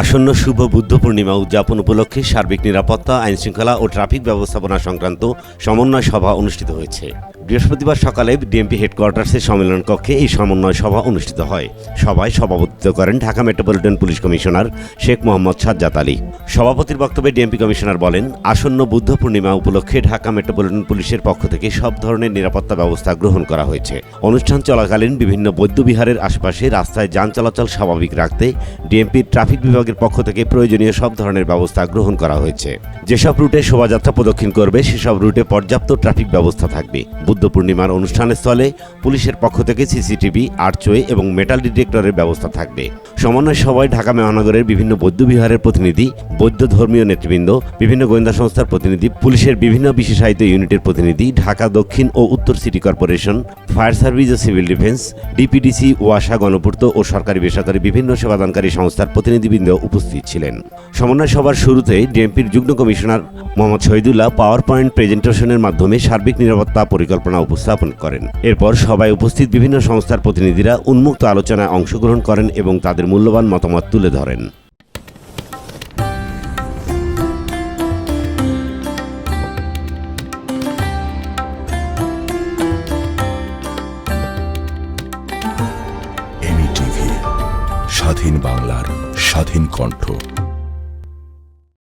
আসন্ন শুভ বুদ্ধ পূর্ণিমা উদযাপন উপলক্ষে সার্বিক নিরাপত্তা, আইনশৃঙ্খলা ও ট্রাফিক ব্যবস্থাপনা সংক্রান্ত সমন্বয় সভা অনুষ্ঠিত হয়েছে। বৃহস্পতিবার সকালে ডিএমপি হেডকোয়ার্টার্সের সম্মেলন কক্ষে এই সমন্বয় সভা অনুষ্ঠিত হয়। সভায় সভাপতিত্ব করেন Dhaka metropolitan police commissioner Sheikh Mohammad Sajjad Ali. সভাপতির বক্তব্যে ডিএমপি কমিশনার বলেন, আসন্ন বুদ্ধ পূর্ণিমা উপলক্ষে ঢাকা মেট্রোপলিটন পুলিশের পক্ষ থেকে সব ধরনের নিরাপত্তা ব্যবস্থা গ্রহণ করা হয়েছে। অনুষ্ঠান চলাকালীন বিভিন্ন বৌদ্ধবিহারের আশপাশে রাস্তায় যান চলাচল স্বাভাবিক রাখতে ডিএমপির ট্রাফিক বিভাগের পক্ষ থেকে প্রয়োজনীয় সব ধরনের ব্যবস্থা গ্রহণ করা হয়েছে। যেসব রুটে শোভাযাত্রা প্রদক্ষিণ করবে, সেসব রুটে পর্যাপ্ত ট্রাফিক ব্যবস্থা থাকবে। বুদ্ধ পূর্ণিমার অনুষ্ঠানের স্থলে পুলিশের পক্ষ থেকে সিসিটিভি আর্চওয়ে এবং মেটাল ডিটেক্টরের ব্যবস্থা থাকবে। সমন্বয় সভায় ঢাকা মহানগরের বিভিন্ন বৌদ্ধ বিহারের প্রতিনিধি, বৌদ্ধ ধর্মীয় নেতৃবৃন্দ, বিভিন্ন গোয়েন্দা সংস্থার প্রতিনিধি, পুলিশের বিভিন্ন বিশেষায়িত ইউনিটের প্রতিনিধি, ঢাকা দক্ষিণ ও উত্তর সিটি কর্পোরেশন, ফায়ার সার্ভিস ও সিভিল ডিফেন্স, ডিপিডিসি, ওয়াসা গণপূর্ত ও সরকারি বেসরকারি বিভিন্ন সেবাদানকারী সংস্থার প্রতিনিধিবৃন্দ উপস্থিত ছিলেন। সমন্বয় সভার শুরুতে ডিএমপির যুগ্ম commissioner Mohammad Shahidullah power point প্রেজেন্টেশনের মাধ্যমে সার্বিক নিরাপত্তা পরিকল্পনা উপস্থাপন করেন। এরপর সভায় উপস্থিত বিভিন্ন সংস্থার প্রতিনিধিরা উন্মুক্ত আলোচনায় অংশগ্রহণ করেন এবং তাদের মূল্যবান মতামত তুলে ধরেন। স্বাধীন বাংলার স্বাধীন কণ্ঠ।